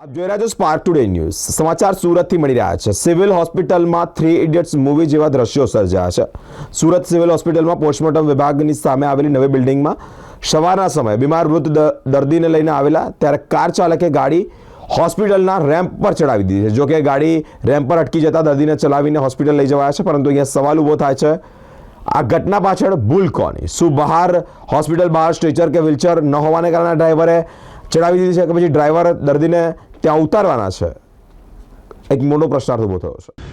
આપ જોઈ રહ્યા છો સ્પાર્ક ટુડે ન્યૂઝ સમાચાર સુરતથી મળી રહ્યા છે. સિવિલ હોસ્પિટલમાં થ્રી ઇડિયટ્સ મૂવી જેવા દ્રશ્યો સર્જાયા છે. સુરત સિવિલ હોસ્પિટલમાં પોસ્ટમોર્ટમ વિભાગની સામે આવેલી નવી બિલ્ડિંગમાં સવારના સમયે બીમાર વૃદ્ધ દર્દીને લઈને આવેલા ત્યારે કાર ચાલકે ગાડી હોસ્પિટલના રેમ્પ પર ચડાવી દીધી છે. જો કે ગાડી રેમ્પ પર અટકી જતા દર્દીને ચલાવીને હોસ્પિટલ લઈ જવાયા છે, પરંતુ અહીંયા સવાલ ઊભો થાય છે. આ ઘટના પાછળ ભૂલ કોની? શું બહાર હોસ્પિટલ બહાર સ્ટ્રેચર કે વ્હીલચેર ન હોવાને કારણે ડ્રાઈવરે ચડાવી દીધી છે કે પછી ડ્રાઈવર દર્દીને ત્યાં ઉતારવાના છે. એક મોટો પ્રશ્નાર્થ ઊભો થયો છે.